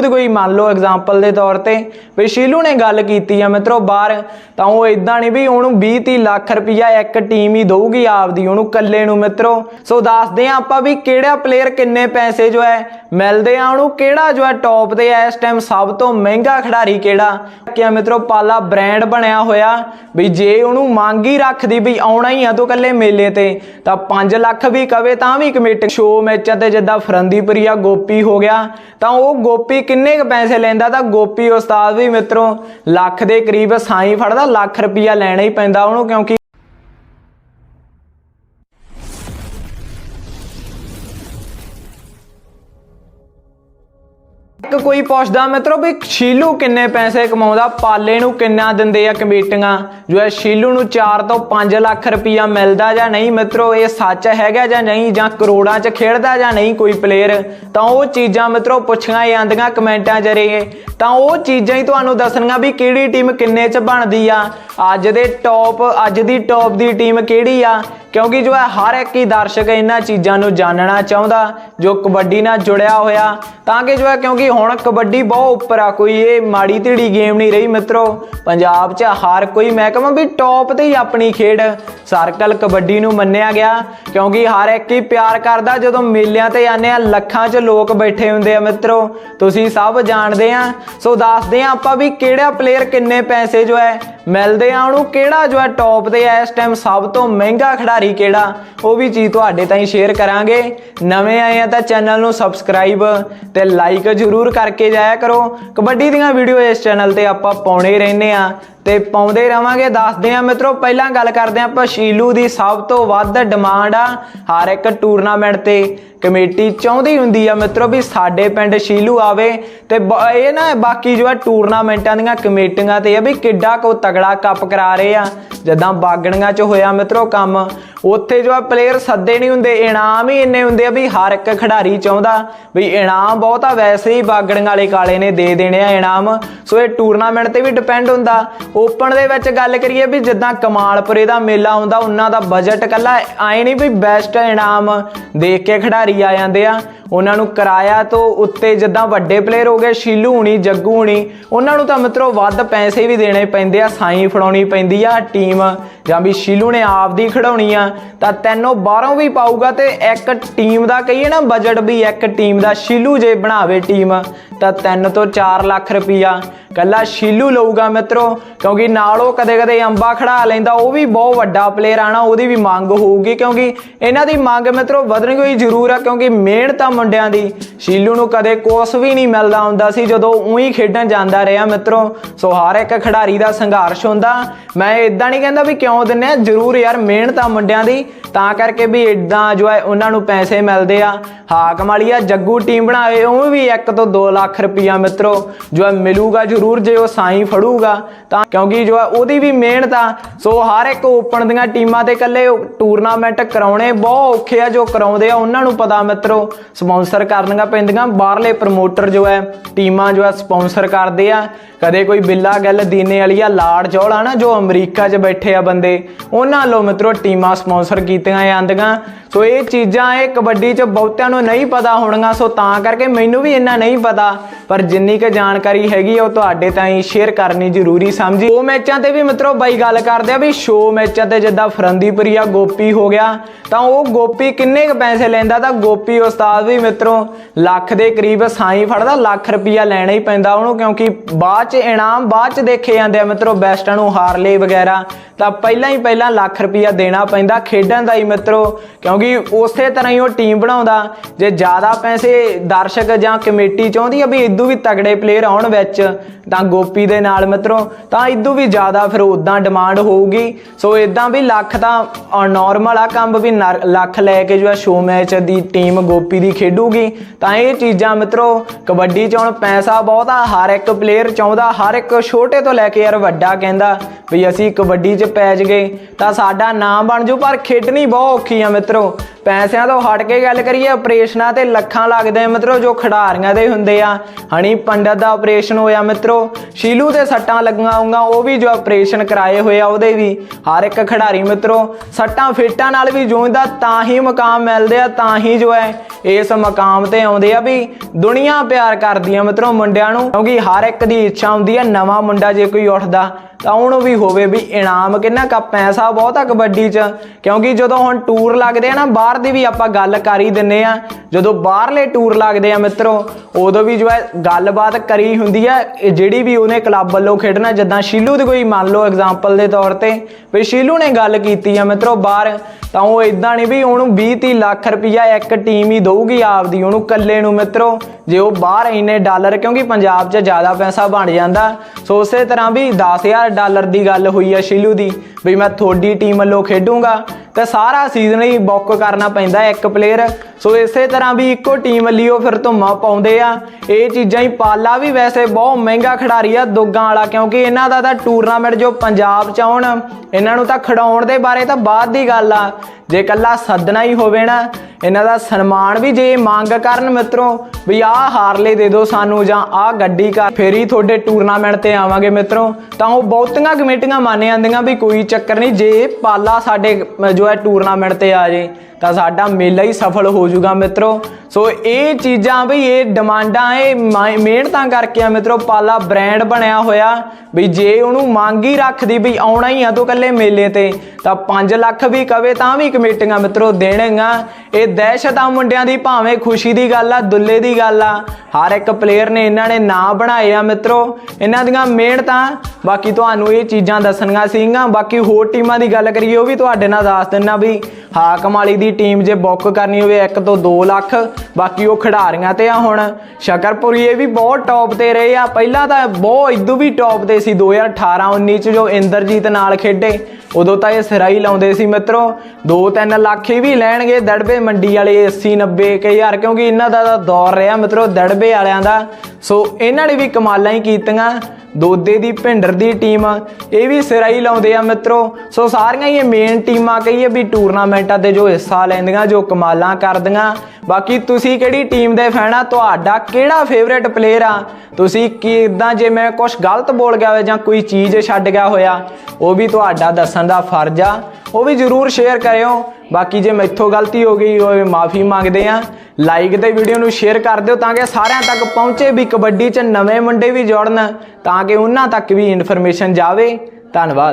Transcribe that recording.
ਸ਼ੀਲੂ ਦੀ ਕੋਈ ਮੰਨ ਲਓ ਐਗਜ਼ਾਮਪਲ ਦੇ ਤੌਰ ਤੇ, ਵੀ ਸ਼ੀਲੂ ਨੇ ਗੱਲ ਕੀਤੀ ਆ ਮਿੱਤਰੋ ਬਾਹਰ, ਤਾਂ ਉਹ ਇਦਾਂ ਨਹੀਂ ਵੀ ਉਹਨੂੰ 20 30 ਲੱਖ ਰੁਪਈਆ ਇੱਕ ਟੀਮ ਹੀ ਦਊਗੀ ਆਪਦੀ, ਉਹਨੂੰ ਇਕੱਲੇ ਨੂੰ ਮਿੱਤਰੋ। ਸੋ ਦੱਸਦੇ ਆ ਆਪਾਂ ਵੀ ਕਿਹੜਾ ਪਲੇਅਰ ਕਿੰਨੇ ਪੈਸੇ ਜੋ ਹੈ, ਮਿਲਦੇ ਆ ਉਹਨੂੰ ਕਿਹੜਾ ਜੋ ਹੈ ਟੌਪ ਤੇ ਹੈ, ਇਸ ਟਾਈਮ ਸਭ ਤੋਂ ਮਹਿੰਗਾ ਖਿਡਾਰੀ ਕਿਹੜਾ? ਕਿ ਮਿੱਤਰੋ ਪਾਲਾ ਬ੍ਰਾਂਡ ਬਣਿਆ ਹੋਇਆ, ਵੀ ਜੇ ਉਹਨੂੰ ਮੰਗ ਹੀ ਰੱਖਦੀ ਵੀ ਆਉਣਾ ਹੀ ਆ ਤੂੰ ਇਕੱਲੇ ਮੇਲੇ ਤੇ, ਤਾਂ 5 ਲੱਖ ਵੀ ਕਵੇ ਤਾਂ ਵੀ ਕਮੇਟੀ ਸ਼ੋ ਮੈਚਾਂ ਤੇ ਜਿੱਦਾਂ ਫਰੰਦੀਪੁਰੀਆ ਗੋਪੀ ਹੋ ਗਿਆ, ਤਾਂ ਉਹ ਗੋਪੀ ਕਿੰਨੇ ਕ ਪੈਸੇ ਲੈਂਦਾ ਤਾਂ ਗੋਪੀ ਉਸਤਾਦ ਵੀ ਮਿੱਤਰੋ, ਲੱਖ ਦੇ ਕਰੀਬ ਸਾਈ ਫੜਦਾ, ਲੱਖ ਰੁਪਈਆ ਲੈਣਾ ਹੀ ਪੈਂਦਾ ਉਹਨੂੰ ਕਿਉਂਕਿ ਇੱਕ ਕੋਈ ਪੁੱਛਦਾ ਮਿੱਤਰੋ ਵੀ ਸ਼ੀਲੂ ਕਿੰਨੇ ਪੈਸੇ ਕਮਾਉਂਦਾ, ਪਾਲੇ ਨੂੰ ਕਿੰਨਾ ਦਿੰਦੇ ਆ ਕਮੇਟੀਆਂ? ਜੋ ਹੈ ਸ਼ੀਲੂ ਨੂੰ 4 ਤੋਂ 5 ਲੱਖ ਰੁਪਈਆ ਮਿਲਦਾ ਜਾਂ ਨਹੀਂ ਮਿੱਤਰੋ ਇਹ ਸੱਚ ਹੈਗਾ ਜਾਂ ਨਹੀਂ, ਜਾਂ ਕਰੋੜਾਂ 'ਚ ਖੇਡਦਾ ਜਾਂ ਨਹੀਂ ਕੋਈ ਪਲੇਅਰ ਤਾਂ ਉਹ ਚੀਜ਼ਾਂ ਮਿੱਤਰੋ ਪੁੱਛੀਆਂ ਜਾਂਦੀਆਂ ਕਮੈਂਟਾਂ ਜਰੀਏ ਤਾਂ ਉਹ ਚੀਜ਼ਾਂ ਹੀ ਤੁਹਾਨੂੰ ਦੱਸਣੀਆਂ ਵੀ ਕਿਹੜੀ ਟੀਮ ਕਿੰਨੇ 'ਚ ਬਣਦੀ ਆ। ਅੱਜ ਦੇ ਟੌਪ ਅੱਜ ਦੀ ਟੌਪ ਦੀ ਟੀਮ ਕਿਹੜੀ ਆ? ਕਿਉਂਕਿ ਜੋ ਹੈ ਹਰ ਇੱਕ ਹੀ ਦਰਸ਼ਕ ਇਹਨਾਂ ਚੀਜ਼ਾਂ ਨੂੰ ਜਾਣਨਾ ਚਾਹੁੰਦਾ, ਜੋ ਕਬੱਡੀ ਨਾਲ ਜੁੜਿਆ ਹੋਇਆ, ਤਾਂ ਕਿ ਜੋ ਹੈ ਕਿਉਂਕਿ ਹੁਣ ਕਬੱਡੀ ਬਹੁਤ ਉੱਪਰ ਆ, ਕੋਈ ਇਹ ਮਾੜੀ ਧੀੜੀ ਗੇਮ ਨਹੀਂ ਰਹੀ ਮਿੱਤਰੋ। ਪੰਜਾਬ 'ਚ ਹਰ ਕੋਈ ਮੈਂ ਕਹਾਂ ਵੀ ਟੌਪ ਤੇ ਹੀ ਆਪਣੀ ਖੇਡ ਸਰਕਲ ਕਬੱਡੀ ਨੂੰ ਮੰਨਿਆ ਗਿਆ, ਕਿਉਂਕਿ ਹਰ ਇੱਕ ਹੀ ਪਿਆਰ ਕਰਦਾ, ਜਦੋਂ ਮੇਲਿਆਂ ਤੇ ਆਨੇ ਆ ਲੱਖਾਂ 'ਚ ਲੋਕ ਬੈਠੇ ਹੁੰਦੇ ਆ ਮਿੱਤਰੋ। ਤੁਸੀਂ ਸਭ ਜਾਣਦੇ ਆ ਸੋ ਦੱਸਦੇ ਆ ਆਪਾਂ ਵੀ ਕਿਹੜਾ ਪਲੇਅਰ ਕਿੰਨੇ ਪੈਸੇ ਜੋ ਹੈ ਮਿਲਦੇ ਆ, ਉਹਨੂੰ ਕਿਹੜਾ ਜੋ ਹੈ ਟੌਪ ਤੇ ਆ ਇਸ ਟਾਈਮ ਸਭ ਤੋਂ ਮਹਿੰਗਾ ਖਿਡਾਰੀ ਕਿਹੜਾ? ਉਹ ਵੀ ਚੀਜ਼ ਤੁਹਾਡੇ ਤਾਈਂ ਸ਼ੇਅਰ ਕਰਾਂਗੇ। ਨਵੇਂ ਆਏ ਆ ਤਾਂ ਚੈਨਲ ਨੂੰ ਸਬਸਕ੍ਰਾਈਬ ਤੇ ਲਾਈਕ ਜ਼ਰੂਰ ਕਰਕੇ ਜਾਇਆ ਕਰੋ। ਕਬੱਡੀ ਦੀਆਂ ਵੀਡੀਓ ਇਸ ਚੈਨਲ ਤੇ ਆਪਾਂ ਪਾਉਣੇ ਰਹਿੰਦੇ ਆ ਤੇ ਪਾਉਂਦੇ ਰਵਾਂਗੇ। ਦੱਸਦੇ ਆ ਮਿੱਤਰੋ, ਪਹਿਲਾਂ ਗੱਲ ਕਰਦੇ ਆਪਾਂ ਸ਼ੀਲੂ ਦੀ ਸਭ ਤੋਂ ਵੱਧ ਡਿਮਾਂਡ ਆ ਹਰ ਇੱਕ ਟੂਰਨਾਮੈਂਟ ਤੇ। ਕਮੇਟੀ ਚਾਹੁੰਦੀ ਹੁੰਦੀ ਆ ਮਿੱਤਰੋ ਵੀ ਸਾਡੇ ਪਿੰਡ ਸ਼ੀਲੂ ਆਵੇ ਤੇ ਇਹ ਨਾ ਬਾਕੀ ਜੋ ਹੈ ਟੂਰਨਾਮੈਂਟਾਂ ਦੀਆਂ ਕਮੇਟੀਆਂ ਤੇ ਆ ਵੀ ਕਿੱਡਾ ਕੋ ਤਗੜਾ ਕੱਪ ਕਰਾ ਰਹੇ ਆ। ਜਦਾਂ ਬਾਗਣੀਆਂ 'ਚ ਹੋਇਆ ਮਿੱਤਰੋ ਕੰਮ। ਉੱਥੇ ਜੋ ਆ ਪਲੇਅਰ ਸੱਦੇ ਨਹੀਂ ਹੁੰਦੇ, ਇਨਾਮ ਹੀ ਇੰਨੇ ਹੁੰਦੇ ਆ ਵੀ ਹਰ ਇੱਕ ਖਿਡਾਰੀ ਚਾਹੁੰਦਾ ਵੀ ਇਨਾਮ ਬਹੁਤ ਆ, ਵੈਸੇ ਹੀ ਬਾਗੜੀਆਂ ਵਾਲੇ ਕਾਲੇ ਨੇ ਦੇ ਦੇਣੇ ਆ ਇਨਾਮ। ਸੋ ਇਹ ਟੂਰਨਾਮੈਂਟ ਤੇ ਵੀ ਡਿਪੈਂਡ ਹੁੰਦਾ। ਓਪਨ ਦੇ ਵਿੱਚ ਗੱਲ ਕਰੀਏ ਵੀ ਜਿੱਦਾਂ ਕਮਾਲਪੁਰੇ ਦਾ ਮੇਲਾ ਹੁੰਦਾ ਉਹਨਾਂ ਦਾ ਬਜਟ ਕੱਲਾ ਆਏ ਨਹੀਂ ਵੀ ਬੈਸਟ ਇਨਾਮ ਦੇਖ ਕੇ ਖਿਡਾਰੀ ਆ ਜਾਂਦੇ ਆ। ਉਹਨਾਂ ਨੂੰ ਕਿਰਾਇਆ ਤੋਂ ਉੱਤੇ ਜਿੱਦਾਂ ਵੱਡੇ ਪਲੇਅਰ ਹੋ ਗਏ, ਸ਼ੀਲੂ ਹੁਣੀ, ਜੱਗੂ ਹੁਣੀ, ਉਹਨਾਂ ਨੂੰ ਤਾਂ ਮਿੱਤਰੋ ਵੱਧ ਪੈਸੇ ਵੀ ਦੇਣੇ ਪੈਂਦੇ ਆ, ਸਾਈਂ ਫੜਾਉਣੀ ਪੈਂਦੀ ਆ ਟੀਮ, ਜਾਂ ਵੀ ਸ਼ੀਲੂ ਨੇ ਆਪਦੀ ਖੜਾਉਣੀ ਆ, ਤਾਂ ਤੈਨੋਂ ਬਾਹਰੋਂ ਵੀ ਪਾਊਗਾ ਤੇ ਇੱਕ ਟੀਮ ਦਾ ਕਹੀਏ ਨਾ ਬਜਟ ਵੀ ਇੱਕ ਟੀਮ ਦਾ, ਸ਼ੀਲੂ ਜੇ ਬਣਾਵੇ ਟੀਮ, ਤਾਂ 3 ਤੋਂ 4 ਲੱਖ ਰੁਪਈਆ ਕੱਲਾ ਸ਼ੀਲੂ ਲਊਗਾ ਮਿੱਤਰੋ, ਕਿਉਂਕਿ ਨਾਲ ਉਹ ਕਦੇ-ਕਦੇ ਅੰਬਾ ਖੜਾ ਲੈਂਦਾ, ਉਹ ਵੀ ਬਹੁਤ ਵੱਡਾ ਪਲੇਅਰ ਆਣਾ ਉਹਦੀ ਵੀ ਮੰਗ ਹੋਊਗੀ, ਕਿਉਂਕਿ ਇਹਨਾਂ ਦੀ ਮੰਗ ਮਿੱਤਰੋ ਵਧਣੀ ਹੋਈ ਜ਼ਰੂਰ ਆ, ਕਿਉਂਕਿ ਮਿਹਨਤ ਆ ਮੁੰਡਿਆਂ ਦੀ। ਸ਼ੀਲੂ ਨੂੰ ਕਦੇ ਕੋਸ ਵੀ ਨਹੀਂ ਮਿਲਦਾ ਹੁੰਦਾ ਸੀ, ਜਦੋਂ ਉਹੀ ਖੇਡਣ ਜਾਂਦਾ ਰਿਹਾ ਮਿੱਤਰੋ। ਸੋ ਹਰ ਇੱਕ ਖਿਡਾਰੀ ਦਾ ਸੰਘਰਸ਼ ਹੁੰਦਾ। ਮੈਂ ਇਦਾਂ ਨਹੀਂ ਕਹਿੰਦਾ ਵੀ ਕਿਉਂ ਦਿੰਨੇ ਆ, ਜ਼ਰੂਰ ਯਾਰ ਮਿਹਨਤ ਆ ਮੁੰਡਿਆਂ ਦੀ। ਤਾਂ ਕਰਕੇ ਵੀ ਇਦਾਂ ਜੋ ਹੈ, ਉਹਨਾਂ ਨੂੰ ਪੈਸੇ ਮਿਲਦੇ ਆ। ਹਾਕਮ ਵਾਲੀ ਆ, ਜੱਗੂ ਟੀਮ ਬਣਾਏ, ਉਹ ਵੀ 1 ਤੋਂ 2 ਲੱਖ ਰੁਪਈਆ ਮਿੱਤਰੋ, ਜੋ ਹੈ ਮਿਲੂਗਾ ਜੋ ਜ਼ਰੂਰ ਜੇ ਉਹ ਸਾਈ ਫੜੂਗਾ ਤਾਂ, ਕਿਉਂਕਿ ਜੋ ਹੈ ਉਹਦੀ ਵੀ ਮਿਹਨਤ ਆ, ਸੋ ਹਰ ਇੱਕ ਓਪਨ ਦੀਆਂ ਟੀਮਾਂ ਤੇ ਇਕੱਲੇ ਟੂਰਨਾਮੈਂਟ ਕਰਾਉਣੇ ਬਹੁਤ ਔਖੇ ਆ ਜੋ ਕਰਾਉਂਦੇ ਆ, ਉਹਨਾਂ ਨੂੰ ਪਤਾ ਮਿੱਤਰੋ, ਸਪਾਂਸਰ ਕਰਨੀਆਂ ਪੈਂਦੀਆਂ, ਬਾਹਰਲੇ ਪ੍ਰਮੋਟਰ ਜੋ ਹੈ, ਟੀਮਾਂ ਜੋ ਹੈ ਸਪਾਂਸਰ ਕਰਦੇ ਆ। ਕਦੇ ਕੋਈ ਬਿੱਲਾ ਗੱਲ, ਦੀਨੇ ਵਾਲੀ ਆ ਲਾੜ ਚੌਲ ਆ ਨਾ, ਜੋ ਅਮਰੀਕਾ 'ਚ ਬੈਠੇ ਆ ਬੰਦੇ, ਉਹਨਾਂ ਲੋ ਮਿੱਤਰੋ, ਟੀਮਾਂ ਸਪਾਂਸਰ ਕੀਤੀਆਂ ਜਾਂਦੀਆਂ ਸੋ ਇਹ ਚੀਜ਼ਾਂ, ਇਹ ਕਬੱਡੀ 'ਚ ਬਹੁਤਿਆਂ ਨੂੰ ਨਹੀਂ ਪਤਾ ਹੋਣਗੀਆਂ, ਸੋ ਤਾਂ ਕਰਕੇ ਮੈਨੂੰ ਵੀ ਇੰਨਾ ਨਹੀਂ ਪਤਾ, ਪਰ ਜਿੰਨੀ ਕੁ ਜਾਣਕਾਰੀ ਹੈਗੀ ਆ, ਉਹ ਤੁਹਾਡੇ ਤਾਈਂ ਸ਼ੇਅਰ ਕਰਨੀ ਜ਼ਰੂਰੀ ਸਮਝੀ। ਉਹ ਮੈਚਾਂ ਤੇ ਵੀ ਮਿੱਤਰੋ ਬਾਈ ਗੱਲ ਕਰਦੇ ਆ ਵੀ ਸ਼ੋ ਮੈਚਾਂ ਤੇ ਜਿੱਦਾਂ ਫਰੰਦੀਪੁਰੀਆ ਗੋਪੀ ਹੋ ਗਿਆ, ਤਾਂ ਉਹ ਗੋਪੀ ਕਿੰਨੇ ਕ ਪੈਸੇ ਲੈਂਦਾ? ਤਾਂ ਗੋਪੀ ਉਸਤਾਦ ਵੀ ਮਿੱਤਰੋ ਲੱਖ ਦੇ ਕਰੀਬ ਸਾਈ ਫੜਦਾ, ਲੱਖ ਰੁਪਈਆ ਲੈਣਾ ਹੀ ਪੈਂਦਾ ਉਹਨੂੰ, ਕਿਉਂਕਿ ਬਾਅਦ ਚ ਇਨਾਮ ਬਾਅਦ ਚ ਦੇਖੇ ਜਾਂਦੇ ਆ ਮਿੱਤਰੋ, ਬੈਸਟਾਂ ਨੂੰ ਹਾਰਲੇ ਵਗੈਰਾ। ਤਾਂ ਪਹਿਲਾਂ ਹੀ ਪਹਿਲਾਂ ਲੱਖ ਰੁਪਈਆ ਦੇਣਾ ਪੈਂਦਾ ਖੇਡਣ ਦਾ ਹੀ ਮਿੱਤਰੋ, ਕਿਉਂਕਿ ਉਸੇ ਤਰ੍ਹਾਂ ਹੀ ਉਹ ਟੀਮ ਬਣਾਉਂਦਾ। ਜੇ ਜ਼ਿਆਦਾ ਪੈਸੇ ਦਰਸ਼ਕ ਜਾਂ ਕਮੇਟੀ ਚਾਹੁੰਦੀ ਆ ਵੀ ਇਦੋਂ ਵੀ ਤਗੜੇ ਪਲੇਅਰ ਆਉਣ ਵਿੱਚ, ਤਾਂ ਗੋਪੀ ਦੇ ਨਾਲ ਮਿੱਤਰੋ, ਤਾਂ ਇਦੋਂ ਵੀ ਜ਼ਿਆਦਾ ਫਿਰ ਉਦਾਂ ਡਿਮਾਂਡ ਹੋਊਗੀ। ਸੋ ਇਦਾਂ ਵੀ ਲੱਖ ਤਾਂ ਨਾਰਮਲ ਆ, ਕੰਮ ਵੀ ਨਰ- ਲੱਖ ਲੈ ਕੇ ਜੋ ਹੈ ਸ਼ੋ ਮੈਚ ਦੀ ਟੀਮ ਗੋਪੀ ਦੀ ਖੇਡੂਗੀ। ਤਾਂ ਇਹ ਚੀਜ਼ਾਂ ਮਿੱਤਰੋ, ਕਬੱਡੀ ਚ ਹੁਣ ਪੈਸਾ ਬਹੁਤ ਆ, ਹਰ ਇੱਕ ਪਲੇਅਰ ਚਾਹੁੰਦਾ, ਹਰ ਇੱਕ ਛੋਟੇ ਤੋਂ ਲੈ ਕੇ ਯਾਰ ਵੱਡਾ ਕਹਿੰਦਾ ਵੀ ਅਸੀਂ ਕਬੱਡੀ 'ਚ ਪੈਜ ਗਏ ਤਾਂ ਸਾਡਾ ਨਾਮ ਬਣ ਜੂ, ਪਰ ਖੇਡਣੀ ਬਹੁਤ ਔਖੀ ਆ ਮਿੱਤਰੋ। ਪੈਸਿਆਂ ਤੋਂ ਹਟ ਕੇ ਗੱਲ ਕਰੀਏ, ਆਪਰੇਸ਼ਨਾਂ ਤੇ ਲੱਖਾਂ ਲੱਗਦੇ ਆ ਮਿੱਤਰੋ, ਜੋ ਖਿਡਾਰੀਆਂ ਦੇ ਹੁੰਦੇ ਆ। ਹਣੀ ਪੰਡਤ ਦਾ ਆਪਰੇਸ਼ਨ ਹੋਇਆ ਮਿੱਤਰੋ, ਸ਼ੀਲੂ ਦੇ ਸੱਟਾਂ ਲੱਗੀਆਂ ਹੋਊਗਾ ਉਹ ਵੀ ਜੋ ਆਪਰੇਸ਼ਨ ਕਰਾਏ ਹੋਏ ਆ ਉਹਦੇ ਵੀ। ਹਰ ਇੱਕ ਖਿਡਾਰੀ ਮਿੱਤਰੋ, ਸੱਟਾਂ ਫੇਟਾਂ ਨਾਲ ਵੀ ਜੂਝਦਾ, ਤਾਂ ਹੀ ਮੁਕਾਮ ਮਿਲਦੇ ਆ, ਤਾਂ ਹੀ ਜੋ ਹੈ, ਇਸ ਮੁਕਾਮ ਤੇ ਆਉਂਦੇ ਆ ਵੀ ਦੁਨੀਆ ਪਿਆਰ ਕਰਦੀ ਆ ਮਿੱਤਰੋ ਮੁੰਡਿਆਂ ਨੂੰ, ਕਿਉਂਕਿ ਹਰ ਇੱਕ ਦੀ ਇੱਛਾ ਹੁੰਦੀ ਆ, ਨਵਾਂ ਮੁੰਡਾ ਜੇ ਕੋਈ ਉੱਠਦਾ ਤਾਂ ਉਹਨੂੰ ਵੀ ਹੋਵੇ ਵੀ ਇਨਾਮ ਕਿੰਨਾ ਕਾ ਪੈਸਾ ਬਹੁਤ ਆ ਕਬੱਡੀ 'ਚ। ਕਿਉਂਕਿ ਜਦੋਂ ਹੁਣ ਟੂਰ ਲੱਗਦੇ ਆ ਨਾ, ਬਾਹਰ ਦੀ ਵੀ ਆਪਾਂ ਗੱਲ ਕਰ ਹੀ ਦਿੰਨੇ ਆ। ਜਦੋਂ ਬਾਹਰਲੇ ਟੂਰ ਲੱਗਦੇ ਆ ਮਿੱਤਰੋ, ਉਦੋਂ ਵੀ ਜੋ ਹੈ ਗੱਲਬਾਤ ਕਰੀ ਹੁੰਦੀ ਆ। ਜਿਹੜੀ ਵੀ ਉਹਨੇ ਕਲੱਬ ਵੱਲੋਂ ਖੇਡਣਾ, ਜਿੱਦਾਂ ਸ਼ੀਲੂ ਦੀ ਕੋਈ ਮੰਨ ਲਓ ਐਗਜ਼ਾਮਪਲ ਦੇ ਤੌਰ ਤੇ। ਵੀ ਸ਼ੀਲੂ ਨੇ ਗੱਲ ਕੀਤੀ ਆ ਮਿੱਤਰੋ ਬਾਹਰ, ਤਾਂ ਉਹ ਇਦਾਂ ਨਹੀਂ ਵੀ ਉਹਨੂੰ 20 30 ਲੱਖ ਰੁਪਈਆ ਇੱਕ ਟੀਮ ਹੀ ਦਊਗੀ ਆਪਦੀ, ਉਹਨੂੰ ਕੱਲੇ ਨੂੰ ਮਿੱਤਰੋ। ਜੇ ਉਹ ਬਾਹਰ ਇੰਨੇ ਡਾਲਰ, ਕਿਉਂਕਿ ਪੰਜਾਬ 'ਚ ਜ਼ਿਆਦਾ ਪੈਸਾ ਬਣ ਜਾਂਦਾ। ਸੋ ਉਸੇ ਤਰ੍ਹਾਂ ਵੀ 10000 ਡਾਲਰ ਦੀ ਗੱਲ ਹੋਈ ਆ ਸ਼ੀਲੂ ਦੀ, ਵੀ ਮੈਂ ਤੁਹਾਡੀ ਟੀਮ ਵੱਲੋਂ ਖੇਡੂੰਗਾ। ਤੇ ਸਾਰਾ ਸੀਜ਼ਨ ਹੀ ਬੁੱਕ ਕਰਨਾ ਪੈਂਦਾ ਇੱਕ ਪਲੇਅਰ ਸੋ ਇਸੇ ਤਰ੍ਹਾਂ ਵੀ ਇੱਕੋ ਟੀਮ ਲਈ ਉਹ ਫਿਰ ਧੁੰਮਾ ਪਾਉਂਦੇ ਆ। ਇਹ ਚੀਜ਼ਾਂ ਹੀ ਪਾਲਾ ਵੀ ਵੈਸੇ ਬਹੁਤ ਮਹਿੰਗਾ ਖਿਡਾਰੀ ਆ ਦੋਗਾਂ ਵਾਲਾ, ਕਿਉਂਕਿ ਇਹਨਾਂ ਦਾ ਤਾਂ ਟੂਰਨਾਮੈਂਟ ਜੋ ਪੰਜਾਬ ਚ ਆਉਣ, ਇਹਨਾਂ ਨੂੰ ਤਾਂ ਖਿਡਾਉਣ ਦੇ ਬਾਰੇ ਤਾਂ ਬਾਅਦ ਦੀ ਗੱਲ ਆ। ਜੇ ਕੱਲਾ ਸੱਦਣਾ ਹੀ ਹੋਵੇ ਨਾ, ਇਹਨਾਂ ਦਾ ਸਨਮਾਨ ਵੀ ਜੇ ਮੰਗ ਕਰਨ ਮਿੱਤਰੋ, ਵੀ ਆਹ ਹਾਰਲੇ ਦੇ ਦਿਓ ਸਾਨੂੰ ਜਾਂ ਆਹ ਗੱਡੀ ਕਰ, ਫੇਰ ਹੀ ਤੁਹਾਡੇ ਟੂਰਨਾਮੈਂਟ ਤੇ ਆਵਾਂਗੇ ਮਿੱਤਰੋ। ਤਾਂ ਉਹ ਬਹੁਤੀਆਂ ਕਮੇਟੀਆਂ ਮੰਨ ਜਾਂਦੀਆਂ ਵੀ ਕੋਈ ਚੱਕਰ ਨਹੀਂ, ਜੇ ਪਾਲਾ ਸਾਡੇ ਜੋ ਹੈ ਟੂਰਨਾਮੈਂਟ ਤੇ ਆ ਜੇ। ਤਾਂ ਸਾਡਾ ਮੇਲਾ ਹੀ ਸਫਲ ਹੋ ਜਾਊਗਾ ਮਿੱਤਰੋ। ਸੋ ਇਹ ਚੀਜ਼ਾਂ ਵੀ, ਇਹ ਡਿਮਾਂਡਾਂ, ਇਹ ਮਿਹਨਤਾਂ ਕਰਕੇ ਆ ਮਿੱਤਰੋ, ਪਾਲਾ ਬ੍ਰਾਂਡ ਬਣਿਆ ਹੋਇਆ। ਵੀ ਜੇ ਉਹਨੂੰ ਮੰਗ ਹੀ ਰੱਖਦੀ ਵੀ ਆਉਣਾ ਹੀ ਆ ਤੂੰ ਕੱਲੇ ਮੇਲੇ ਤੇ, ਤਾਂ 5 ਲੱਖ ਵੀ ਕਵੇ ਤਾਂ ਵੀ ਕਮੇਟੀਆਂ ਮਿੱਤਰੋ ਦੇਣਗੀਆਂ। ਇਹ ਦਹਿਸ਼ਤ ਆ ਮੁੰਡਿਆਂ ਦੀ ਭਾਵੇਂ ਖੁਸ਼ੀ ਦੀ ਗੱਲ ਆ, ਦੁੱਲੇ ਦੀ ਗੱਲ ਆ, ਹਰ ਇੱਕ ਪਲੇਅਰ ਨੇ ਇਹਨਾਂ ਨੇ ਨਾਂ ਬਣਾਏ ਆ ਮਿੱਤਰੋ। ਇਹਨਾਂ ਦੀਆਂ ਮਿਹਨਤਾਂ, ਬਾਕੀ ਤੁਹਾਨੂੰ ਇਹ ਚੀਜ਼ਾਂ ਦੱਸਣੀਆਂ ਸੀਗੀਆਂ, ਬਾਕੀ ਹੋਰ ਟੀਮਾਂ ਦੀ ਗੱਲ ਕਰੀਏ, ਉਹ ਵੀ ਤੁਹਾਡੇ ਨਾਲ ਦੱਸ ਦਿੰਨਾ ਵੀ ਹਾਕਮ ਵਾਲੀ ਦੀ ਟੀਮ ਜੇ ਬੁੱਕ ਕਰਨੀ ਹੋਵੇ 1 ਤੋਂ 2 ਲੱਖ, ਬਾਕੀ ਉਹ ਖਿਡਾਰੀਆਂ ਤੇ ਆ ਹੁਣ। ਸ਼ਕਰਪੁਰੀ ਇਹ ਵੀ ਬਹੁਤ ਟੌਪ ਤੇ ਰਹੇ ਆ। ਪਹਿਲਾਂ ਤਾਂ ਬਹੁਤ ਇਦੋਂ ਵੀ ਟੌਪ ਤੇ ਸੀ 2018 19 ਚ ਜੋ ਇੰਦਰਜੀਤ ਨਾਲ ਖੇਡੇ, ਉਦੋਂ ਤਾਂ ਇਹ ਸਿਰਾ ਹੀ ਲਾਉਂਦੇ ਸੀ ਮਿੱਤਰੋ। 2-3 ਲੱਖ ਹੀ ਵੀ ਲੈਣਗੇ ਦੜਬੇ ਮੰਡੀ ਵਾਲੇ 80 90 ਕੇ ਹਜ਼ਾਰ, ਕਿਉਂਕਿ ਇਹਨਾਂ ਦਾ ਤਾਂ ਦੌਰ ਰਿਹਾ ਮਿੱਤਰੋ, ਦੜਬੇ ਵਾਲਿਆਂ ਦਾ। ਸੋ ਇਹਨਾਂ ਨੇ ਵੀ ਕਮਾਲਾਂ ਹੀ ਕੀਤੀਆਂ। ਦੋਦੇ ਦੀ, ਭਿੰਡਰ ਦੀ ਟੀਮ ਇਹ ਵੀ ਸਿਰਾਈ ਲਾਉਂਦੇ ਆ ਮਿੱਤਰੋ। ਸੋ ਸਾਰੀਆਂ ਹੀ ਮੇਨ ਟੀਮਾਂ ਕਹੀਏ ਵੀ ਟੂਰਨਾਮੈਂਟਾਂ ਤੇ ਜੋ ਹਿੱਸਾ ਲੈਂਦੀਆਂ, ਜੋ ਕਮਾਲਾਂ ਕਰਦੀਆਂ। ਬਾਕੀ ਤੁਸੀਂ ਕਿਹੜੀ ਟੀਮ ਦੇ ਫੈਨ ਆ? ਤੁਹਾਡਾ ਕਿਹੜਾ ਫੇਵਰੇਟ ਪਲੇਅਰ ਆ? ਤੁਸੀਂ ਕਿਦਾਂ ਜੇ ਮੈਂ ਕੁਝ ਗਲਤ ਬੋਲ ਗਿਆ ਹੋਵੇ ਜਾਂ ਕੋਈ ਚੀਜ਼ ਛੱਡ ਗਿਆ ਹੋਇਆ, ਉਹ ਵੀ ਤੁਹਾਡਾ ਦੱਸਣ ਦਾ ਫਰਜ਼ ਆ। ਉਹ ਵੀ ਜਰੂਰ ਸ਼ੇਅਰ ਕਰਿਓ। ਬਾਕੀ ਜੇ ਮੈਥੋਂ ਗਲਤੀ ਹੋ ਗਈ ਹੋਵੇ ਮਾਫੀ ਮੰਗਦੇ ਆ ਲਾਈਕ ਤੇ ਵੀਡੀਓ ਨੂੰ ਸ਼ੇਅਰ ਕਰ ਦਿਓ ਤਾਂ ਕਿ ਸਾਰਿਆਂ ਤੱਕ ਪਹੁੰਚੇ ਵੀ ਕਬੱਡੀ 'ਚ ਨਵੇਂ ਮੁੰਡੇ ਵੀ ਜੋੜਨ, ਤਾਂ ਕਿ ਉਹਨਾਂ ਤੱਕ ਵੀ ਇਨਫੋਰਮੇਸ਼ਨ ਜਾਵੇ। ਧੰਨਵਾਦ।